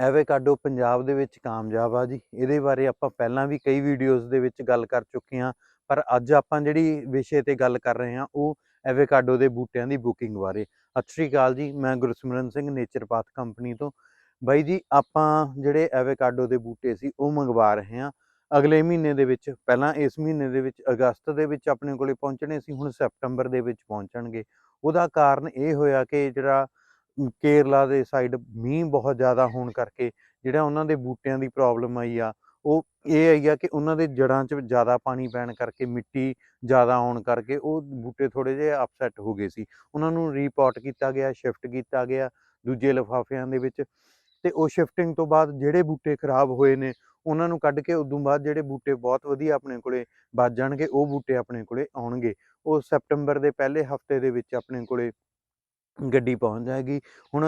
ਐਵੇਕਾਡੋ ਪੰਜਾਬ ਦੇ ਵਿੱਚ ਕਾਮਯਾਬ ਆ ਜੀ। ਇਹਦੇ ਬਾਰੇ ਆਪਾਂ ਪਹਿਲਾਂ ਵੀ ਕਈ ਵੀਡੀਓਜ਼ ਦੇ ਵਿੱਚ ਗੱਲ ਕਰ ਚੁੱਕੇ ਹਾਂ, ਪਰ ਅੱਜ ਆਪਾਂ ਜਿਹੜੀ ਵਿਸ਼ੇ ਤੇ ਗੱਲ ਕਰ ਰਹੇ ਹਾਂ, ਉਹ ਐਵੇਕਾਡੋ ਦੇ ਬੂਟਿਆਂ ਦੀ ਬੁਕਿੰਗ ਬਾਰੇ। ਸਤਿ ਸ਼੍ਰੀ ਅਕਾਲ ਜੀ, ਮੈਂ Gursimran Singh nature path company ਤੋਂ। ਬਾਈ ਜੀ, ਆਪਾਂ ਜਿਹੜੇ ਐਵੇਕਾਡੋ ਦੇ ਬੂਟੇ ਸੀ, ਉਹ ਮੰਗਵਾ ਰਹੇ ਹਾਂ। ਅਗਲੇ ਮਹੀਨੇ ਦੇ ਵਿੱਚ, ਪਹਿਲਾਂ ਇਸ ਮਹੀਨੇ ਦੇ ਵਿੱਚ, ਅਗਸਤ ਦੇ ਵਿੱਚ ਆਪਣੇ ਕੋਲੇ ਪਹੁੰਚਣੇ ਸੀ, ਹੁਣ ਸੈਪਟੰਬਰ ਦੇ ਵਿੱਚ ਪਹੁੰਚਣਗੇ। ਉਹਦਾ ਕਾਰਨ ਇਹ ਹੋਇਆ ਕਿ ਜਿਹੜਾ ਕੇਰਲਾ ਦੇ ਸਾਈਡ ਮੀਂਹ ਬਹੁਤ ਜ਼ਿਆਦਾ ਹੋਣ ਕਰਕੇ ਜਿਹੜਾ ਉਹਨਾਂ ਦੇ ਬੂਟਿਆਂ ਦੀ ਪ੍ਰੋਬਲਮ ਆਈ ਆ, ਉਹ ਇਹ ਆਈ ਆ ਕਿ ਉਹਨਾਂ ਦੇ ਜੜ੍ਹਾਂ 'ਚ ਜ਼ਿਆਦਾ ਪਾਣੀ ਪੈਣ ਕਰਕੇ, ਮਿੱਟੀ ਜ਼ਿਆਦਾ ਆਉਣ ਕਰਕੇ ਉਹ ਬੂਟੇ ਥੋੜੇ ਜਿਹੇ ਅਪਸੈਟ ਹੋ ਗਏ ਸੀ। ਉਹਨਾਂ ਨੂੰ ਰੀਪੋਰਟ ਕੀਤਾ ਗਿਆ ਸ਼ਿਫਟ ਕੀਤਾ ਗਿਆ ਦੂਜੇ ਲਿਫਾਫਿਆਂ ਦੇ ਵਿੱਚ ਤੇ ਉਹ ਸ਼ਿਫਟਿੰਗ ਤੋਂ ਬਾਅਦ ਜਿਹੜੇ ਬੂਟੇ ਖਰਾਬ ਹੋਏ ਨੇ, ਉਹਨਾਂ ਨੂੰ ਕੱਢ ਕੇ ਉਦੋਂ ਬਾਅਦ ਜਿਹੜੇ ਬੂਟੇ ਬਹੁਤ ਵਧੀਆ ਆਪਣੇ ਕੋਲੇ ਬਚ ਜਾਣਗੇ, ਉਹ ਬੂਟੇ ਆਪਣੇ ਕੋਲੇ ਆਉਣਗੇ। ਉਹ ਸੈਪਟੰਬਰ ਦੇ ਪਹਿਲੇ ਹਫ਼ਤੇ ਦੇ ਵਿੱਚ ਆਪਣੇ ਕੋਲੇ ਗੱਡੀ ਪਹੁੰਚ ਜਾਏਗੀ। ਹੁਣ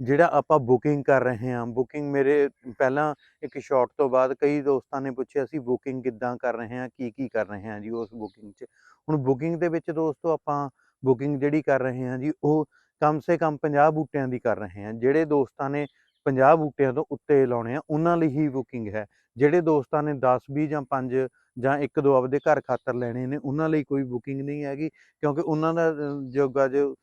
ਜਿਹੜਾ ਆਪਾਂ ਬੁਕਿੰਗ ਕਰ ਰਹੇ ਹਾਂ ਬੁਕਿੰਗ ਮੇਰੇ ਪਹਿਲਾਂ ਇੱਕ ਸ਼ਾਟ ਤੋਂ ਬਾਅਦ ਕਈ ਦੋਸਤਾਂ ਨੇ ਪੁੱਛਿਆ ਸੀ ਬੁਕਿੰਗ ਕਿੱਦਾਂ ਕਰ ਰਹੇ ਹਾਂ? ਕੀ ਕੀ ਕਰ ਰਹੇ ਹਾਂ ਜੀ ਉਸ ਬੁਕਿੰਗ 'ਚ? ਹੁਣ ਬੁਕਿੰਗ ਦੇ ਵਿੱਚ ਦੋਸਤੋ ਆਪਾਂ ਬੁਕਿੰਗ ਜਿਹੜੀ ਕਰ ਰਹੇ ਹਾਂ ਜੀ ਉਹ ਕਮ ਸੇ ਕਮ 50 ਬੂਟਿਆਂ ਦੀ ਕਰ ਰਹੇ ਹਾਂ। ਜਿਹੜੇ ਦੋਸਤਾਂ ਨੇ 50 ਬੂਟਿਆਂ ਤੋਂ ਉੱਤੇ ਲਾਉਣੇ ਆ ਉਹਨਾਂ ਲਈ ਹੀ ਬੁਕਿੰਗ ਹੈ। ਜਿਹੜੇ ਦੋਸਤਾਂ ਨੇ 10 20 ਜਾਂ 5 ਜਾਂ ਇੱਕ ਦੋ ਆਪਦੇ ਘਰ ਖਾਤਰ ਲੈਣੇ ਨੇ ਉਹਨਾਂ ਲਈ ਕੋਈ ਬੁਕਿੰਗ ਨਹੀਂ ਹੈਗੀ ਕਿਉਂਕਿ ਉਹਨਾਂ ਦਾ ਅ, ਜੋਗਾ ਜੋ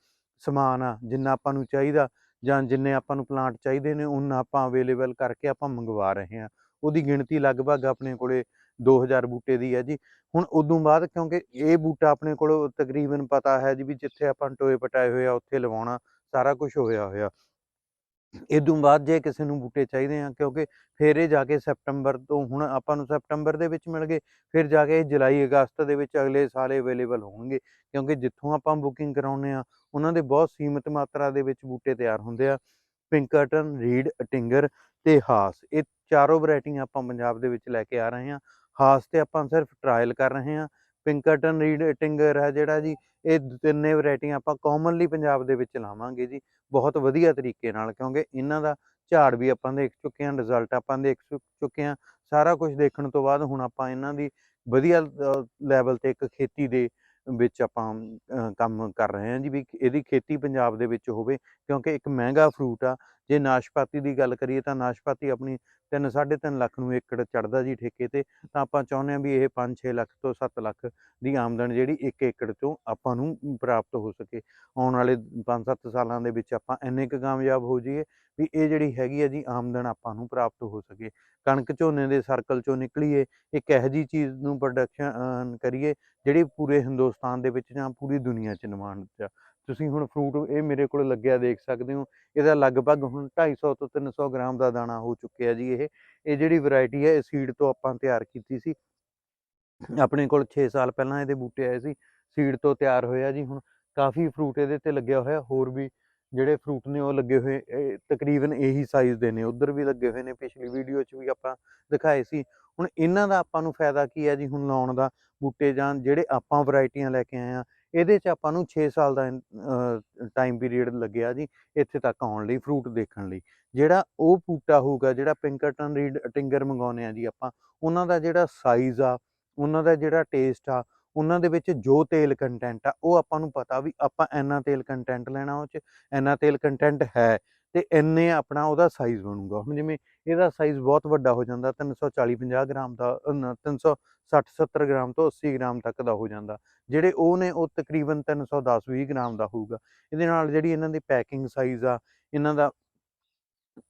ਸਮਾਨ ਆ, ਜਿੰਨਾ ਆਪਾਂ ਨੂੰ ਚਾਹੀਦਾ ਜਾਂ ਜਿੰਨੇ ਆਪਾਂ ਨੂੰ ਪਲਾਂਟ ਚਾਹੀਦੇ ਨੇ ਉਹਨਾਂ ਆਪਾਂ ਅਵੇਲੇਬਲ ਕਰਕੇ ਆਪਾਂ ਮੰਗਵਾ ਰਹੇ ਹਾਂ। ਉਹਦੀ ਗਿਣਤੀ ਲਗਭਗ ਆਪਣੇ ਕੋਲੇ 2000 ਬੂਟੇ ਦੀ ਹੈ ਜੀ। ਹੁਣ ਉਦੋਂ ਬਾਅਦ ਕਿਉਂਕਿ ਇਹ ਬੂਟਾ ਆਪਣੇ ਕੋਲ ਤਕਰੀਬਨ ਪਤਾ ਹੈ ਜੀ ਵੀ ਜਿੱਥੇ ਆਪਾਂ ਟੋਏ ਪਟਾਏ ਹੋਏ ਆ, ਉੱਥੇ ਲਵਾਉਣਾ, ਸਾਰਾ ਕੁਝ ਹੋਇਆ ਹੋਇਆ। ਇਦੋਂ ਬਾਅਦ ਜੇ ਕਿਸੇ ਨੂੰ ਬੂਟੇ ਚਾਹੀਦੇ ਆ, ਕਿਉਂਕਿ ਫਿਰ ਇਹ ਜਾ ਕੇ ਸੈਪਟੰਬਰ ਤੋਂ ਹੁਣ ਆਪਾਂ ਨੂੰ ਸੈਪਟੰਬਰ ਦੇ ਵਿੱਚ ਮਿਲ ਗਏ, ਫਿਰ ਜਾ ਕੇ ਜੁਲਾਈ ਅਗਸਤ ਦੇ ਵਿੱਚ ਅਗਲੇ ਸਾਲ ਅਵੇਲੇਬਲ ਹੋਣਗੇ। ਕਿਉਂਕਿ ਜਿੱਥੋਂ ਆਪਾਂ ਬੁਕਿੰਗ ਕਰਾਉਂਦੇ ਆ ਉਹਨਾਂ ਦੇ ਬਹੁਤ ਸੀਮਿਤ ਮਾਤਰਾ ਦੇ ਵਿੱਚ ਬੂਟੇ ਤਿਆਰ ਹੁੰਦੇ ਆ। ਪਿੰਕਰਟਨ ਰੀਡ, ਟਿੰਗਰ ਤੇ ਹਾਸ। ਇਹ ਚਾਰੋਂ ਵੈਰਾਈਟੀਆਂ ਆਪਾਂ ਪੰਜਾਬ ਦੇ ਵਿੱਚ ਲੈ ਕੇ ਆ ਰਹੇ ਹਾਂ। ਹਾਸ ਤੇ ਆਪਾਂ ਸਿਰਫ ਟਰਾਇਲ ਕਰ ਰਹੇ ਹਾਂ। ਪਿੰਕਰਟਨ ਰੀਡ ਅਟਿੰਗਰ ਹੈ ਜਿਹੜਾ ਜੀ, ਇਹ ਤਿੰਨੇ ਵੈਰਾਈਟੀਆਂ ਆਪਾਂ ਕਾਮਨਲੀ ਪੰਜਾਬ ਦੇ ਵਿੱਚ ਲਾਵਾਂਗੇ ਜੀ, ਬਹੁਤ ਵਧੀਆ ਤਰੀਕੇ ਨਾਲ ਕਿਉਂਕਿ ਇਹਨਾਂ ਦਾ ਝਾੜ ਵੀ ਆਪਾਂ ਦੇਖ ਚੁੱਕੇ ਹਾਂ ਰਿਜ਼ਲਟ ਆਪਾਂ ਦੇਖ ਚੁੱਕੇ ਹਾਂ। ਸਾਰਾ ਕੁਝ ਦੇਖਣ ਤੋਂ ਬਾਅਦ ਹੁਣ ਆਪਾਂ ਇਹਨਾਂ ਦੀ ਵਧੀਆ ਲੈਵਲ ਤੇ ਇੱਕ ਖੇਤੀ ਦੇ ਵਿੱਚ ਆਪਾਂ ਕੰਮ ਕਰ ਰਹੇ ਹਾਂ ਜੀ ਵੀ ਇਹਦੀ ਖੇਤੀ ਪੰਜਾਬ ਦੇ ਵਿੱਚ ਹੋਵੇ ਕਿਉਂਕਿ ਇੱਕ ਮਹਿੰਗਾ ਫਰੂਟ ਆ ਜੇ ਨਾਸ਼ਪਾਤੀ ਦੀ ਗੱਲ ਕਰੀਏ ਤਾਂ ਨਾਸ਼ਪਾਤੀ ਆਪਣੀ 3 3.5 ਲੱਖ ਨੂੰ ਏਕੜ ਚੜਦਾ ਜੀ ਠੇਕੇ ਤੇ, ਤਾਂ ਆਪਾਂ ਚਾਹੁੰਦੇ ਹਾਂ ਵੀ ਇਹ 5-6 ਲੱਖ ਤੋਂ 7 ਲੱਖ ਦੀ ਆਮਦਨ ਜਿਹੜੀ ਇੱਕ ਏਕੜ ਤੋਂ ਆਪਾਂ ਨੂੰ ਪ੍ਰਾਪਤ ਹੋ ਸਕੇ ਆਉਣ ਵਾਲੇ 5-7 ਸਾਲਾਂ ਦੇ ਵਿੱਚ ਆਪਾਂ ਇੰਨੇ ਕੁ ਕਾਮਯਾਬ ਹੋ ਜਾਈਏ ਵੀ ਇਹ ਜਿਹੜੀ ਹੈਗੀ ਆ ਜੀ ਆਮਦਨ ਆਪਾਂ ਨੂੰ ਪ੍ਰਾਪਤ ਹੋ ਸਕੇ ਕਣਕ ਝੋਨੇ ਦੇ ਸਰਕਲ ਚੋਂ ਨਿਕਲੀਏ, ਇੱਕ ਇਹੋ ਜਿਹੀ ਚੀਜ਼ ਨੂੰ ਪ੍ਰੋਡਕਸ਼ਨ ਕਰੀਏ ਜਿਹੜੀ ਪੂਰੇ ਹਿੰਦੁਸਤਾਨ ਦੇ ਵਿੱਚ ਜਾਂ ਪੂਰੀ ਦੁਨੀਆ 'ਚ ਨਿਮਾਣ ਆ। ਤੁਸੀਂ ਹੁਣ ਫਰੂਟ ਇਹ ਮੇਰੇ ਕੋਲ ਲੱਗਿਆ ਦੇਖ ਸਕਦੇ ਹੋ। ਇਹਦਾ ਲਗਭਗ ਹੁਣ 250 ਤੋਂ 300 ਗ੍ਰਾਮ ਦਾ ਦਾਣਾ ਹੋ ਚੁੱਕਿਆ ਜੀ ਇਹ। ਇਹ ਜਿਹੜੀ ਵੈਰਾਈਟੀ ਹੈ, ਇਹ ਸੀਡ ਤੋਂ ਆਪਾਂ ਤਿਆਰ ਕੀਤੀ ਸੀ। ਆਪਣੇ ਕੋਲ 6 ਸਾਲ ਪਹਿਲਾਂ ਇਹਦੇ ਬੂਟੇ ਆਏ ਸੀ। ਸੀਡ ਤੋਂ ਤਿਆਰ ਹੋਇਆ ਜੀ ਹੁਣ। ਕਾਫੀ ਫਰੂਟ ਇਹਦੇ ਤੇ ਲੱਗਿਆ ਹੋਇਆ। ਹੋਰ ਵੀ ਜਿਹੜੇ ਫਰੂਟ ਨੇ ਉਹ ਲੱਗੇ ਹੋਏ ਤਕਰੀਬਨ ਇਹੀ ਸਾਈਜ਼ ਦੇ ਨੇ। ਉਧਰ ਵੀ ਲੱਗੇ ਹੋਏ ਨੇ। ਪਿਛਲੀ ਵੀਡੀਓ 'ਚ ਵੀ ਆਪਾਂ ਦਿਖਾਏ ਸੀ। ਹੁਣ ਇਹਨਾਂ ਦਾ ਆਪਾਂ ਨੂੰ ਫਾਇਦਾ ਕੀ ਹੈ ਜੀ ਹੁਣ ਲਾਉਣ ਦਾ? ਬੂਟੇ ਜਾਂ ਜਿਹੜੇ ਆਪਾਂ ਵੈਰਾਈਟੀਆਂ ਲੈ ਕੇ ਆਏ ਆ ਇਹਦੇ 'ਚ ਆਪਾਂ ਨੂੰ 6 ਸਾਲ ਦਾ ਟਾਈਮ ਪੀਰੀਅਡ ਲੱਗਿਆ ਜੀ, ਇੱਥੇ ਤੱਕ ਆਉਣ ਲਈ ਫਰੂਟ ਦੇਖਣ ਲਈ। ਜਿਹੜਾ ਉਹ ਬੂਟਾ ਹੋਊਗਾ, ਜਿਹੜਾ ਪਿੰਕਰਟਨ ਰੀਡ ਟਿੰਗਰ ਮੰਗਾਉਨੇ ਆ ਜੀ ਆਪਾਂ, ਉਹਨਾਂ ਦਾ ਜਿਹੜਾ ਸਾਈਜ਼ ਆ, ਉਹਨਾਂ ਦਾ ਜਿਹੜਾ ਟੇਸਟ ਆ, ਉਹਨਾਂ ਦੇ ਵਿੱਚ ਜੋ ਤੇਲ ਕੰਟੈਂਟ ਆ, ਉਹ ਆਪਾਂ ਨੂੰ ਪਤਾ ਵੀ ਆਪਾਂ ਇੰਨਾ ਤੇਲ ਕੰਟੈਂਟ ਲੈਣਾ ਉਹ 'ਚ, ਇੰਨਾ ਤੇਲ ਕੰਟੈਂਟ ਹੈ। ਤੇ ਇੰਨੇ ਆਪਣਾ ਉਹਦਾ ਸਾਈਜ਼ ਬਣੂਗਾ। ਹੁਣ ਜਿਵੇਂ ਇਹਦਾ ਸਾਈਜ਼ ਬਹੁਤ ਵੱਡਾ ਹੋ ਜਾਂਦਾ 340 50 ਗ੍ਰਾਮ ਦਾ 360 70 ਗ੍ਰਾਮ ਤੋਂ 80 ਗ੍ਰਾਮ ਤੱਕ ਦਾ ਹੋ ਜਾਂਦਾ। ਜਿਹੜੇ ਉਹ ਨੇ, ਉਹ ਤਕਰੀਬਨ 310 20 ਗ੍ਰਾਮ ਦਾ ਹੋਊਗਾ। ਇਹਦੇ ਨਾਲ ਜਿਹੜੀ ਇਹਨਾਂ ਦੀ ਪੈਕਿੰਗ ਸਾਈਜ਼ ਆ, ਇਹਨਾਂ ਦਾ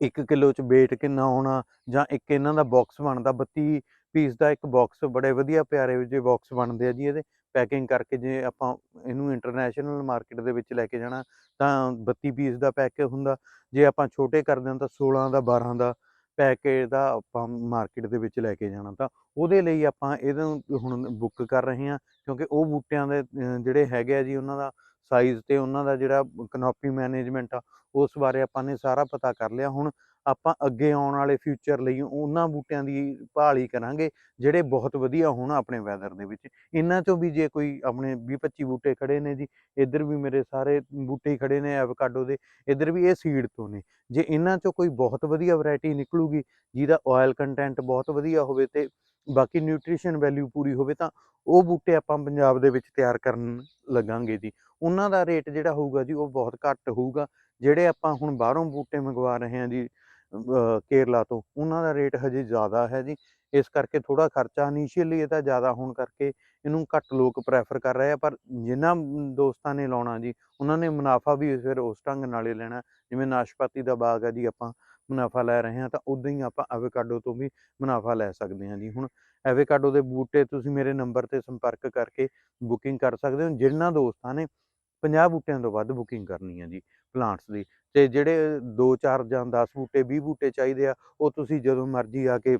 1 ਕਿਲੋ ਚ weight ਕਿੰਨਾ ਹੋਣਾ ਜਾਂ ਇੱਕ ਇਹਨਾਂ ਦਾ ਬਾਕਸ ਬਣਦਾ 32 ਪੀਸ ਦਾ ਇੱਕ ਬਾਕਸ ਬੜੇ ਵਧੀਆ ਪਿਆਰੇ ਜਿਹੇ ਬਾਕਸ ਬਣਦੇ ਆ ਜੀ ਇਹਦੇ। ਪੈਕਿੰਗ ਕਰਕੇ ਜੇ ਆਪਾਂ ਇਹਨੂੰ ਇੰਟਰਨੈਸ਼ਨਲ ਮਾਰਕੀਟ ਦੇ ਵਿੱਚ ਲੈ ਕੇ ਜਾਣਾ, ਤਾਂ 32 ਪੀਸ ਦਾ ਪੈਕ ਹੁੰਦਾ। ਜੇ ਆਪਾਂ ਛੋਟੇ ਕਰਦੇ ਹਾਂ ਤਾਂ 16 ਦਾ 12 ਦਾ ਪੈਕੇਜ ਦਾ ਆਪਾਂ ਮਾਰਕੀਟ ਦੇ ਵਿੱਚ ਲੈ ਕੇ ਜਾਣਾ। ਤਾਂ ਉਹਦੇ ਲਈ ਆਪਾਂ ਇਹਨੂੰ ਹੁਣ ਬੁੱਕ ਕਰ ਰਹੇ ਹਾਂ, ਕਿਉਂਕਿ ਉਹ ਬੂਟਿਆਂ ਦੇ ਜਿਹੜੇ ਹੈਗੇ ਆ ਜੀ ਉਹਨਾਂ ਦਾ ਸਾਈਜ਼ ਤੇ ਉਹਨਾਂ ਦਾ ਜਿਹੜਾ ਕਨੋਪੀ ਮੈਨੇਜਮੈਂਟ ਆ ਉਸ ਬਾਰੇ ਆਪਾਂ ਨੇ ਸਾਰਾ ਪਤਾ ਕਰ ਲਿਆ। ਹੁਣ ਆਪਾਂ ਅੱਗੇ ਆਉਣ ਵਾਲੇ ਫਿਊਚਰ ਲਈ ਉਹਨਾਂ ਬੂਟਿਆਂ ਦੀ ਭਾਲ ਹੀ ਕਰਾਂਗੇ, ਜਿਹੜੇ ਬਹੁਤ ਵਧੀਆ ਹੋਣ ਆਪਣੇ ਵੈਦਰ ਦੇ ਵਿੱਚ। ਇਹਨਾਂ ਚੋਂ ਵੀ ਜੇ ਕੋਈ ਆਪਣੇ 20 25 ਬੂਟੇ ਖੜੇ ਨੇ ਜੀ, ਇੱਧਰ ਵੀ ਮੇਰੇ ਸਾਰੇ ਬੂਟੇ ਹੀ ਖੜੇ ਨੇ ਐਵੋਕਾਡੋ ਦੇ, ਇੱਧਰ ਵੀ ਇਹ ਸੀਡ ਤੋਂ ਨੇ। ਜੇ ਇਹਨਾਂ ਚੋਂ ਕੋਈ ਬਹੁਤ ਵਧੀਆ ਵੈਰਾਈਟੀ ਨਿਕਲੂਗੀ, ਜਿਹਦਾ ਆਇਲ ਕੰਟੈਂਟ ਬਹੁਤ ਵਧੀਆ ਹੋਵੇ ਤੇ ਬਾਕੀ ਨਿਊਟ੍ਰੀਸ਼ਨ ਵੈਲਿਊ ਪੂਰੀ ਹੋਵੇ ਤਾਂ ਉਹ ਬੂਟੇ ਆਪਾਂ ਪੰਜਾਬ ਦੇ ਵਿੱਚ ਤਿਆਰ ਕਰਨ ਲੱਗਾਂਗੇ ਜੀ। ਉਹਨਾਂ ਦਾ ਰੇਟ ਜਿਹੜਾ ਹੋਊਗਾ ਜੀ, ਉਹ ਬਹੁਤ ਘੱਟ ਹੋਊਗਾ। ਜਿਹੜੇ ਆਪਾਂ ਹੁਣ ਬਾਹਰੋਂ ਬੂਟੇ ਮੰਗਵਾ ਰਹੇ ਹਾਂ ਜੀ ਕੇਰਲਾ ਤੋਂ, ਉਹਨਾਂ ਦਾ ਰੇਟ ਹਜੇ ਜ਼ਿਆਦਾ ਹੈ ਜੀ। ਇਸ ਕਰਕੇ ਥੋੜਾ ਖਰਚਾ ਇਨੀਸ਼ੀਅਲੀ ਇਹ ਤਾਂ ਜ਼ਿਆਦਾ ਹੋਣ ਕਰਕੇ ਇਹਨੂੰ ਘੱਟ ਲੋਕ ਪ੍ਰੈਫਰ ਕਰ ਰਹੇ ਆ, ਪਰ ਜਿਨ੍ਹਾਂ ਦੋਸਤਾਂ ਨੇ ਲਾਉਣਾ ਜੀ, ਉਹਨਾਂ ਨੇ ਮੁਨਾਫਾ ਵੀ ਫਿਰ ਉਸ ਢੰਗ ਨਾਲ ਹੀ ਲੈਣਾ। ਜਿਵੇਂ ਨਾਸ਼ਪਾਤੀ ਦਾ ਬਾਗ ਹੈ ਜੀ, ਆਪਾਂ ਮੁਨਾਫਾ ਲੈ ਰਹੇ ਹਾਂ, ਤਾਂ ਉਦਾਂ ਹੀ ਆਪਾਂ ਐਵੋਕਾਡੋ ਤੋਂ ਵੀ ਮੁਨਾਫਾ ਲੈ ਸਕਦੇ ਹਾਂ ਜੀ। ਹੁਣ ਐਵੋਕਾਡੋ ਦੇ ਬੂਟੇ ਤੁਸੀਂ ਮੇਰੇ ਨੰਬਰ ਤੇ ਸੰਪਰਕ ਕਰਕੇ ਬੁਕਿੰਗ ਕਰ ਸਕਦੇ ਹੋ। ਜਿਨ੍ਹਾਂ ਦੋਸਤਾਂ ਨੇ 50 ਬੂਟਿਆਂ ਤੋਂ ਵੱਧ ਬੁਕਿੰਗ ਕਰਨੀ ਹੈ ਜੀ ਪਲਾਂਟਸ ਦੀ। ਤੇ ਜਿਹੜੇ 2 4 ਜਾਂ 10 ਬੂਟੇ 20 ਬੂਟੇ ਚਾਹੀਦੇ ਆ, ਉਹ ਤੁਸੀਂ ਜਦੋਂ ਮਰਜ਼ੀ ਆ ਕੇ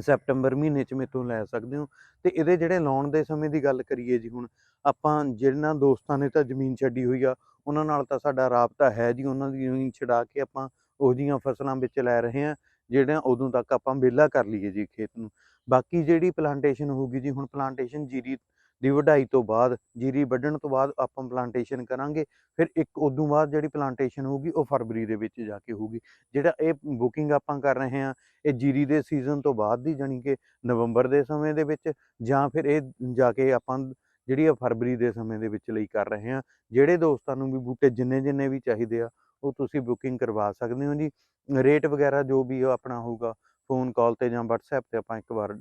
ਸੈਪਟੰਬਰ ਮਹੀਨੇ ਚ ਮੇਤੋਂ ਲੈ ਸਕਦੇ ਹੋ। ਤੇ ਇਹਦੇ ਜਿਹੜੇ ਲਾਉਣ ਦੇ ਸਮੇਂ ਦੀ ਗੱਲ ਕਰੀਏ ਜੀ ਹੁਣ, ਆਪਾਂ ਜਿਹਨਾਂ ਦੋਸਤਾਂ ਨੇ ਤਾਂ ਜ਼ਮੀਨ ਛੱਡੀ ਹੋਈ ਆ, ਉਹਨਾਂ ਨਾਲ ਤਾਂ ਸਾਡਾ ਰਾਬਤਾ ਹੈ ਜੀ, ਉਹਨਾਂ ਦੀ ਜ਼ਮੀਨ ਛਡਾ ਕੇ ਆਪਾਂ ਉਹ ਜਿਹੀਆਂ ਫਸਲਾਂ ਵਿੱਚ ਲੈ ਰਹੇ ਹਾਂ, ਜਿਹੜੀਆਂ ਉਦੋਂ ਤੱਕ ਆਪਾਂ ਵਿਹਲਾ ਕਰ ਲਈਏ ਜੀ ਖੇਤ ਨੂੰ। ਬਾਕੀ ਜਿਹੜੀ ਪਲਾਂਟੇਸ਼ਨ ਹੋਊਗੀ ਜੀ, ਹੁਣ ਪਲਾਂਟੇਸ਼ਨ ਜੀਰੀ ਦੀ ਵਢਾਈ ਤੋਂ ਬਾਅਦ, ਜੀਰੀ ਵੱਢਣ ਤੋਂ ਬਾਅਦ ਆਪਾਂ ਪਲਾਂਟੇਸ਼ਨ ਕਰਾਂਗੇ, ਫਿਰ ਇੱਕ ਉਦੋਂ ਬਾਅਦ ਜਿਹੜੀ ਪਲਾਂਟੇਸ਼ਨ ਹੋਊਗੀ, ਉਹ ਫਰਵਰੀ ਦੇ ਵਿੱਚ ਜਾ ਕੇ ਹੋਊਗੀ। ਜਿਹੜਾ ਇਹ ਬੁਕਿੰਗ ਆਪਾਂ ਕਰ ਰਹੇ ਹਾਂ, ਇਹ ਜੀਰੀ ਦੇ ਸੀਜ਼ਨ ਤੋਂ ਬਾਅਦ ਦੀ, ਜਾਣੀ ਕਿ ਨਵੰਬਰ ਦੇ ਸਮੇਂ ਦੇ ਵਿੱਚ, ਜਾਂ ਫਿਰ ਇਹ ਜਾ ਕੇ ਆਪਾਂ ਜਿਹੜੀ ਆ ਫਰਵਰੀ ਦੇ ਸਮੇਂ ਦੇ ਵਿੱਚ ਲਈ ਕਰ ਰਹੇ ਹਾਂ। ਜਿਹੜੇ ਦੋਸਤਾਂ ਨੂੰ ਵੀ ਬੂਟੇ ਜਿੰਨੇ ਜਿੰਨੇ ਵੀ ਚਾਹੀਦੇ ਆ, ਉਹ ਤੁਸੀਂ ਬੁਕਿੰਗ ਕਰਵਾ ਸਕਦੇ ਹੋ ਜੀ। ਰੇਟ ਵਗੈਰਾ ਜੋ ਵੀ ਉਹ ਆਪਣਾ ਹੋਊਗਾ ਫੋਨ ਕਾਲ ਤੇ ਜਾਂ WhatsApp ਤੇ ਆਪਾਂ ਇੱਕ ਵਾਰ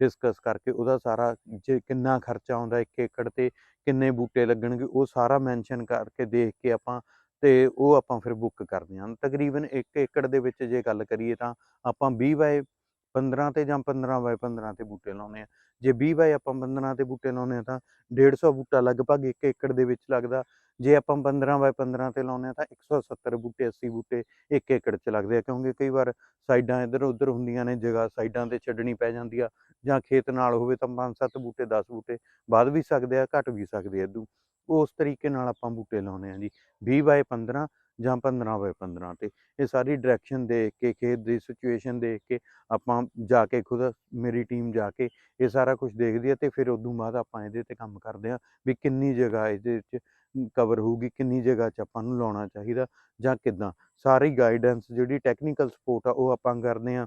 ਡਿਸਕਸ ਕਰਕੇ ਉਹਦਾ ਸਾਰਾ ਜੇ ਕਿੰਨਾ ਖਰਚਾ ਆਉਂਦਾ ਇੱਕ ਏਕੜ ਤੇ ਕਿੰਨੇ ਬੂਟੇ ਲੱਗਣਗੇ, ਉਹ ਸਾਰਾ ਮੈਂਸ਼ਨ ਕਰਕੇ ਦੇਖ ਕੇ ਆਪਾਂ ਤੇ ਉਹ ਆਪਾਂ ਫਿਰ ਬੁੱਕ ਕਰਦੇ ਹਾਂ। ਤਕਰੀਬਨ 1 ਏਕੜ ਦੇ ਵਿੱਚ ਜੇ ਗੱਲ ਕਰੀਏ ਤਾਂ ਆਪਾਂ 20 ਬਾਏ 15 ਤੇ ਜਾਂ 15 ਬਾਏ 15 ਤੇ ਬੂਟੇ ਲਾਉਨੇ ਆ ਜੇ 20 ਬਾਏ ਆਪਾਂ 15 ਤੇ ਬੂਟੇ ਲਾਉਨੇ ਆ ਤਾਂ 150 ਬੂਟਾ ਲਗਭਗ 1 ਏਕੜ ਦੇ ਵਿੱਚ ਲੱਗਦਾ। ਜੇ ਆਪਾਂ 15 ਬਾਏ 15 ਤੇ ਲਾਉਨੇ ਆ ਤਾਂ 170 ਬੂਟੇ 80 ਬੂਟੇ 1 ਏਕੜ 'ਚ ਲੱਗਦੇ ਆ, ਕਿਉਂਕਿ ਕਈ ਵਾਰ ਸਾਈਡਾਂ ਇੱਧਰ ਉੱਧਰ ਹੁੰਦੀਆਂ ਨੇ, ਜਗ੍ਹਾ ਸਾਈਡਾਂ ਤੇ ਛੱਡਣੀ ਪੈ ਜਾਂਦੀ ਆ ਜਾਂ ਖੇਤ ਨਾਲ ਹੋਵੇ ਤਾਂ 5-7 ਬੂਟੇ 10 ਬੂਟੇ ਵੱਧ ਵੀ ਸਕਦੇ ਆ, ਘਟ ਵੀ ਸਕਦੇ ਆ। ਉਸ ਤਰੀਕੇ ਨਾਲ ਆਪਾਂ ਬੂਟੇ ਲਾਉਨੇ ਆ ਜੀ। 20 ਬਾਏ 15 ਜਾਂ 15 ਬਾਏ 15 ਤੇ ਇਹ ਸਾਰੀ ਡਾਇਰੈਕਸ਼ਨ ਦੇਖ ਕੇ, ਖੇਤ ਦੀ ਸਿਚੁਏਸ਼ਨ ਦੇਖ ਕੇ, ਆਪਾਂ ਜਾ ਕੇ ਖੁਦ, ਮੇਰੀ ਟੀਮ ਜਾ ਕੇ ਇਹ ਸਾਰਾ ਕੁਝ ਦੇਖਦੀ ਹੈ ਤੇ ਫਿਰ ਉਦੋਂ ਬਾਅਦ ਆਪਾਂ ਇਹਦੇ ਤੇ ਕੰਮ ਕਰਦੇ ਆ ਵੀ ਕਿੰਨੀ ਜਗ੍ਹਾ ਇਹਦੇ ਵਿੱਚ ਕਵਰ ਹੋਊਗੀ, ਕਿੰਨੀ ਜਗ੍ਹਾ 'ਚ ਆਪਾਂ ਨੂੰ ਲਾਉਣਾ ਚਾਹੀਦਾ ਜਾਂ ਕਿੱਦਾਂ। ਸਾਰੀ ਗਾਈਡੈਂਸ ਜਿਹੜੀ ਟੈਕਨੀਕਲ ਸਪੋਰਟ ਆ ਉਹ ਆਪਾਂ ਕਰਦੇ ਆ।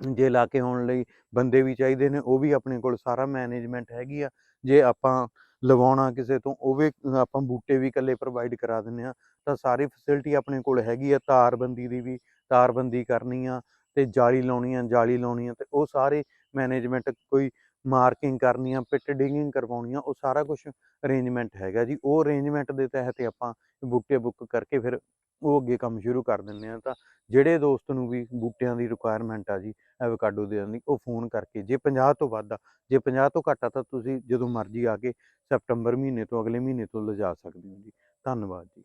ਜੇ ਲਾ ਕੇ ਆਉਣ ਲਈ ਬੰਦੇ ਵੀ ਚਾਹੀਦੇ ਨੇ, ਉਹ ਵੀ ਆਪਣੇ ਕੋਲ ਸਾਰਾ ਮੈਨੇਜਮੈਂਟ ਹੈਗੀ ਆ। ਜੇ ਆਪਾਂ ਲਵਾਉਣਾ ਕਿਸੇ ਤੋਂ, ਉਹ ਵੀ ਆਪਾਂ ਬੂਟੇ ਵੀ ਇਕੱਲੇ ਪ੍ਰੋਵਾਈਡ ਕਰਾ ਦਿੰਦੇ ਆ ਤਾਂ ਸਾਰੀ ਫੈਸਿਲਿਟੀ ਆਪਣੇ ਕੋਲ ਹੈਗੀ ਆ, ਤਾਰਬੰਦੀ ਦੀ ਵੀ, ਤਾਰਬੰਦੀ ਕਰਨੀ ਆ ਤੇ ਜਾਲੀ ਲਾਉਣੀ ਆ, ਜਾਲੀ ਲਾਉਣੀ ਆ ਤੇ ਉਹ ਸਾਰੇ ਮੈਨੇਜਮੈਂਟ ਕੋਈ ਮਾਰਕਿੰਗ ਕਰਨੀ ਆ, ਪਿੱਟ ਡਿਗਿੰਗ ਕਰਵਾਉਣੀ ਆ, ਉਹ ਸਾਰਾ ਕੁਝ ਅਰੇਂਜਮੈਂਟ ਹੈਗਾ ਜੀ। ਉਹ ਅਰੇਂਜਮੈਂਟ ਦੇ ਤਹਿਤ ਆਪਾਂ ਬੂਟੇ ਬੁੱਕ ਕਰਕੇ ਫਿਰ ਉਹ ਅੱਗੇ ਕੰਮ ਸ਼ੁਰੂ ਕਰ ਦਿੰਦੇ ਆ ਤਾਂ ਜਿਹੜੇ ਦੋਸਤ ਨੂੰ ਵੀ ਬੂਟਿਆਂ ਦੀ ਰਿਕੁਆਇਰਮੈਂਟ ਆ ਜੀ ਐਵੋਕਾਡੋ ਦੇ ਦੀ, ਉਹ ਫੋਨ ਕਰਕੇ, ਜੇ 50 ਤੋਂ ਵੱਧ ਆ, ਜੇ 50 ਤੋਂ ਘੱਟ ਆ ਤਾਂ ਤੁਸੀਂ ਜਦੋਂ ਮਰਜ਼ੀ ਆ ਕੇ ਸੈਪਟੰਬਰ ਮਹੀਨੇ ਤੋਂ ਅਗਲੇ ਮਹੀਨੇ ਤੋਂ ਲਿਜਾ ਸਕਦੇ ਹੋ ਜੀ। ਧੰਨਵਾਦ ਜੀ।